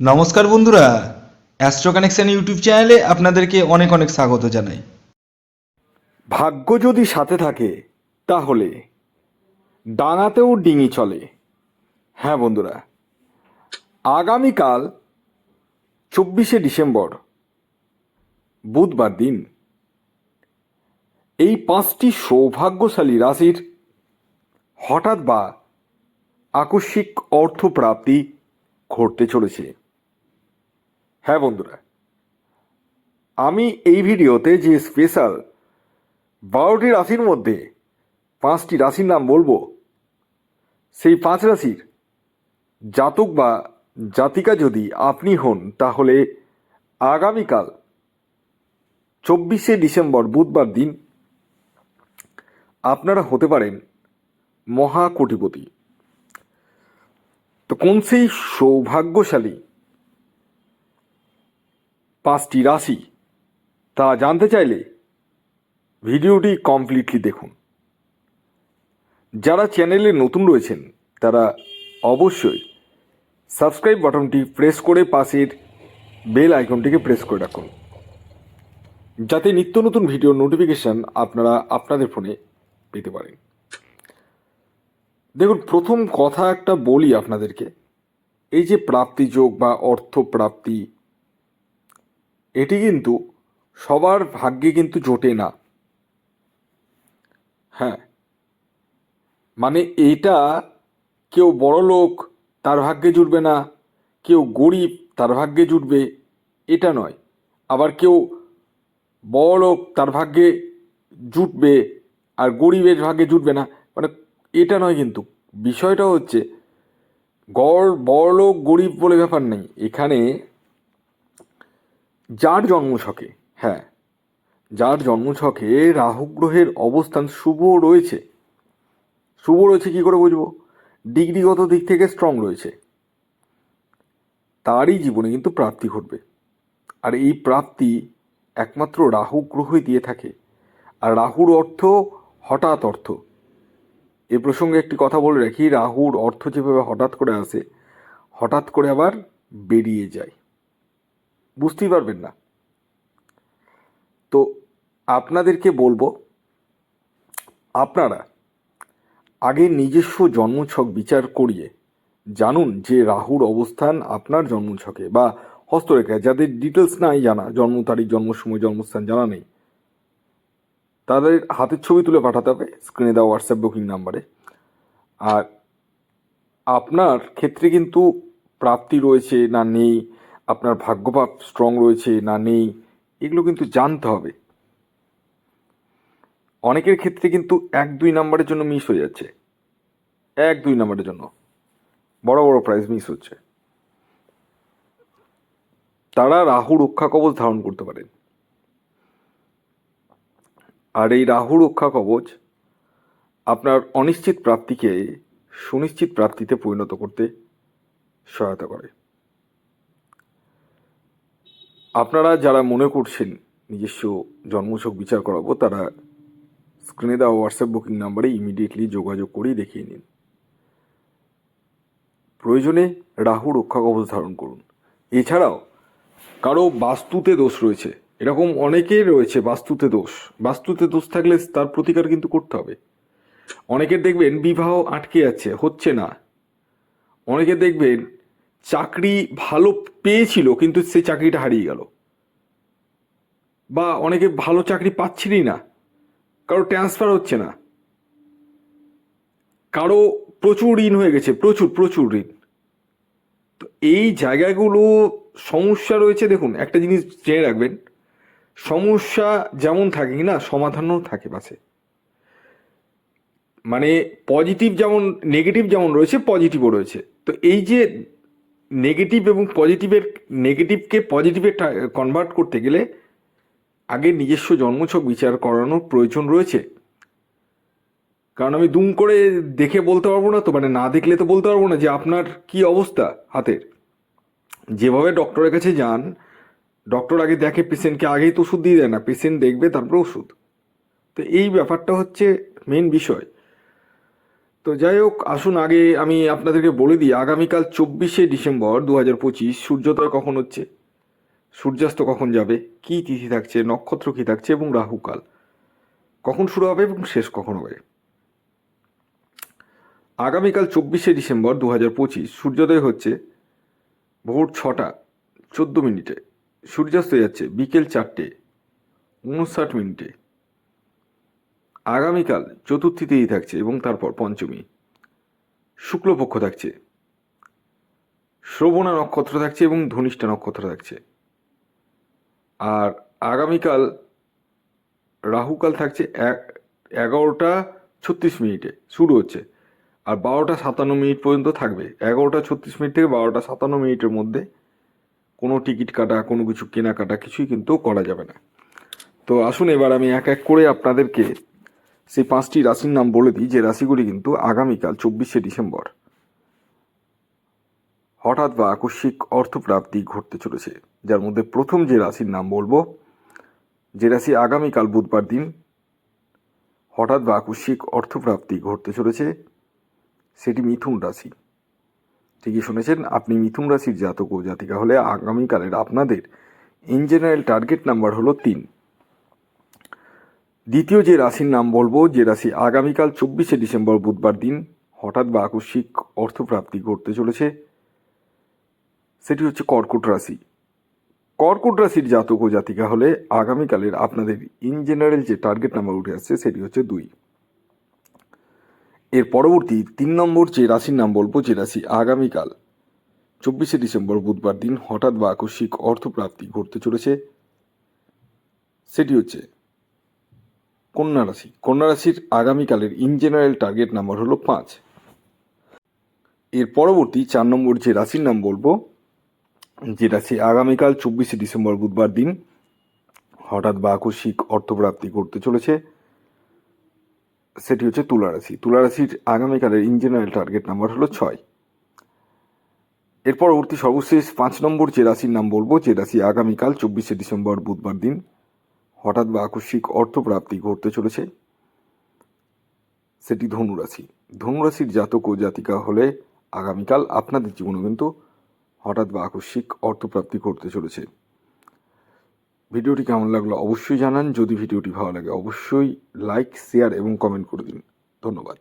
নমস্কার বন্ধুরা astro connection YouTube চ্যানেলে আপনাদেরকে অনেক অনেক স্বাগত জানাই। ভাগ্য যদি সাথে থাকে, তাহলে ডাঙাতেও ডিঙি চলে। হ্যাঁ বন্ধুরা, আগামীকাল চব্বিশে ডিসেম্বর, বুধবার দিন, এই পাঁচটি সৌভাগ্যশালী রাশির হঠাৎ বা আকস্মিক অর্থপ্রাপ্তি ঘটতে চলেছে। হ্যাঁ বন্ধুরা। আমি এই ভিডিওতে যে স্পেশাল বারোটি রাশির মধ্যে পাঁচটি রাশির নাম বলব, সেই পাঁচ রাশির জাতক বা জাতিকা যদি আপনি হন, তাহলে আগামীকাল চব্বিশে ডিসেম্বর বুধবার দিন আপনারা হতে পারেন মহাকোটিপতি। তো কোন সেই সৌভাগ্যশালী পাঁচটি রাশি। তা জানতে চাইলে ভিডিওটি কমপ্লিটলি দেখুন। যারা চ্যানেলে নতুন রয়েছেন, তারা অবশ্যই সাবস্ক্রাইব বাটনটি প্রেস করে পাশের বেল আইকনটিকে প্রেস করে রাখুন। যাতে নিত্য নতুন ভিডিও নোটিফিকেশান আপনারা আপনাদের ফোনে পেতে পারেন। দেখুন, প্রথম কথা একটা বলি আপনাদেরকে। এই যে প্রাপ্তি যোগ বা অর্থ প্রাপ্তি এটি কিন্তু সবার ভাগ্যে কিন্তু জোটে না। হ্যাঁ। মানে এটা কেউ বড় লোক তার ভাগ্যে জুটবে না, কেউ গরিব তার ভাগ্যে জুটবে, এটা নয়। আবার কেউ বড় লোক তার ভাগ্যে জুটবে আর গরিবের ভাগ্যে জুটবে না মানে এটা নয় কিন্তু। বিষয়টা হচ্ছে গড়, বড় লোক গরিব বলে ব্যাপার নেই। এখানে যার জন্মছকে হ্যাঁ যার জন্মছকে রাহু গ্রহের অবস্থান শুভ রয়েছে। শুভ রয়েছে কি করে বুঝব? ডিগ্রিগত দিক থেকে স্ট্রং রয়েছে। তারই জীবনে কিন্তু প্রাপ্তি ঘটবে। আর এই প্রাপ্তি একমাত্র রাহু গ্রহই দিয়ে থাকে। আর রাহুর অর্থ হঠাৎ অর্থ। এ প্রসঙ্গে একটি কথা বলে রাখি, রাহুর অর্থ যেভাবে হঠাৎ করে আসে, হঠাৎ করে আবার বেরিয়ে যায়। বুঝতেই পারবেন না। তো আপনাদেরকে বলব, আপনারা আগে নিজস্ব জন্মছক বিচার করিয়ে জানুন যে রাহুর অবস্থান আপনার জন্মছকে বা হস্তরেখায় যাদের ডিটেলস নাই জানা, জন্ম তারিখ, জন্ম সময়, জন্মস্থান জানা নেই, তাদের হাতের ছবি তুলে পাঠাতে হবে স্ক্রিনে দেওয়া হোয়াটসঅ্যাপ বুকিং নাম্বারে আর আপনার ক্ষেত্রে কিন্তু প্রাপ্তি রয়েছে না নেই আপনার ভাগ্যপাপ স্ট্রং রয়েছে না নেই, এগুলো কিন্তু জানতে হবে। অনেকের ক্ষেত্রে কিন্তু এক দুই নাম্বারের জন্য মিস হয়ে যাচ্ছে। এক দুই নাম্বারের জন্য। বড় বড় প্রাইজ মিস হচ্ছে। তারা রাহু রক্ষা কবচ ধারণ করতে পারেন। আর এই রাহু রক্ষা কবচ আপনার অনিশ্চিত প্রাপ্তিকে সুনিশ্চিত প্রাপ্তিতে পরিণত করতে সহায়তা করে। আপনারা যারা মনে করছেন নিজস্ব জন্মছক বিচার করাবো, তারা স্ক্রিনে দেওয়া হোয়াটসঅ্যাপ বুকিং নাম্বারে ইমিডিয়েটলি যোগাযোগ করেই দেখিয়ে নিন। প্রয়োজনে রাহু রক্ষা কবচ ধারণ করুন। এছাড়াও কারও বাস্তুতে দোষ রয়েছে, এরকম অনেকের রয়েছে বাস্তুতে দোষ। বাস্তুতে দোষ থাকলে তার প্রতিকার কিন্তু করতে হবে। অনেকের দেখবেন বিবাহ আটকে যাচ্ছে, হচ্ছে না। অনেকে দেখবেন চাকরি ভালো পেয়েছিল, কিন্তু সে চাকরিটা হারিয়ে গেল। বা অনেকে ভালো চাকরি পাচ্ছিলই না। কারও ট্রান্সফার হচ্ছে না। কারও প্রচুর ঋণ হয়ে গেছে, প্রচুর প্রচুর ঋণ। তো এই জায়গাগুলো সমস্যা রয়েছে, দেখুন, একটা জিনিস জেনে রাখবেন। সমস্যা যেমন থাকে, না, সমাধানও থাকে পাশে। মানে পজিটিভ যেমন নেগেটিভ যেমন রয়েছে পজিটিভও রয়েছে। তো এই যে নেগেটিভ এবং পজিটিভের নেগেটিভকে পজিটিভে কনভার্ট করতে গেলে আগে নিজস্ব জন্মছক বিচার করানোর প্রয়োজন রয়েছে। কারণ আমি দুম করে দেখে বলতে পারব না তো মানে না দেখলে তো বলতে পারব না যে আপনার কি অবস্থা হাতের। যেভাবে ডক্টরের কাছে যান ডক্টর আগে দেখে পেশেন্টকে আগেই তো ওষুধ দিয়ে দেয় না পেশেন্ট দেখবে তারপরে ওষুধ। তো এই ব্যাপারটা হচ্ছে মেন বিষয়। তো যাই হোক, আসুন আগে আমি আপনাদেরকে বলে দিই, আগামীকাল চব্বিশে ডিসেম্বর দু হাজার পঁচিশ সূর্যোদয় কখন হচ্ছে? সূর্যাস্ত কখন যাবে? কী তিথি থাকছে? নক্ষত্র কী থাকছে? এবং রাহুকাল? কখন শুরু হবে এবং শেষ কখন হবে? আগামীকাল চব্বিশে ডিসেম্বর দু হাজার পঁচিশ সূর্যোদয় হচ্ছে ভোর ছটা, চোদ্দ মিনিটে। সূর্যাস্ত যাচ্ছে বিকেল চারটে, উনষাট মিনিটে। আগামীকাল চতুর্থীতেই থাকছে এবং তারপর পঞ্চমী। শুক্লপক্ষ থাকছে। শ্রবণা নক্ষত্র থাকছে এবং ধনিষ্ঠা নক্ষত্র থাকছে। আর আগামীকাল রাহুকাল থাকছে এক এগারোটা ছত্রিশ মিনিটে, শুরু হচ্ছে। আর বারোটা সাতান্ন মিনিট পর্যন্ত থাকবে। এগারোটা ছত্রিশ মিনিট থেকে বারোটা সাতান্ন মিনিটের মধ্যে কোনো টিকিট কাটা, কোনো কিছু কেনাকাটা কিছুই কিন্তু করা যাবে না। তো আসুন এবার আমি এক এক করে আপনাদেরকে সেই পাঁচটি রাশির নাম বলে দিই, যে রাশিগুলি কিন্তু আগামীকাল চব্বিশে ডিসেম্বর। হঠাৎ বা আকস্মিক অর্থপ্রাপ্তি ঘটতে চলেছে, যার মধ্যে প্রথম যে রাশির নাম বলব, যে রাশি আগামীকাল বুধবার দিন হঠাৎ বা আকস্মিক অর্থপ্রাপ্তি ঘটতে চলেছে, সেটি মিথুন রাশি। ঠিকই শুনেছেন, আপনি মিথুন রাশির জাতক ও জাতিকা হলে আগামীকালের আপনাদের ইন জেনারেল টার্গেট নাম্বার হলো তিন। দ্বিতীয় যে রাশির নাম বলব, যে রাশি আগামীকাল চব্বিশে ডিসেম্বর বুধবার দিন হঠাৎ বা আকস্মিক অর্থপ্রাপ্তি ঘটতে চলেছে, সেটি হচ্ছে কর্কট রাশি। কর্কট রাশির জাতক ও জাতিকা হলে আগামীকালের আপনাদের ইন জেনারেল যে টার্গেট নাম্বার উঠে আসছে, সেটি হচ্ছে দুই। এর পরবর্তী তিন নম্বর যে রাশির নাম বলব, যে রাশি আগামীকাল চব্বিশে ডিসেম্বর বুধবার দিন হঠাৎ বা আকস্মিক অর্থপ্রাপ্তি ঘটতে চলেছে, সেটি হচ্ছে কন্যা রাশি। কন্যা রাশির আগামীকালের ইন জেনারেল টার্গেট নাম্বার হলো পাঁচ। এর পরবর্তী চার নম্বর যে রাশির নাম বলব, যে রাশি আগামীকাল চব্বিশে ডিসেম্বর বুধবার দিন হঠাৎ বা আকস্মিক অর্থপ্রাপ্তি করতে চলেছে, সেটি হচ্ছে তুলা রাশি। তুলা রাশির আগামীকালের ইন জেনারেল টার্গেট নাম্বার হলো ছয়। এর পরবর্তী সর্বশেষ পাঁচ নম্বর যে রাশির নাম বলব, যে রাশি আগামীকাল চব্বিশে ডিসেম্বর বুধবার দিন হঠাৎ বা আকস্মিক অর্থপ্রাপ্তি ঘটতে চলেছে, সেটি ধনুরাশি। ধনুরাশির জাতক ও জাতিকা হলে আগামীকাল আপনাদের জীবনে কিন্তু হঠাৎ বা আকস্মিক অর্থপ্রাপ্তি ঘটতে চলেছে। ভিডিওটি কেমন লাগল অবশ্যই জানান। যদি ভিডিওটি ভালো লাগে, অবশ্যই লাইক, শেয়ার এবং কমেন্ট করে দিন। ধন্যবাদ।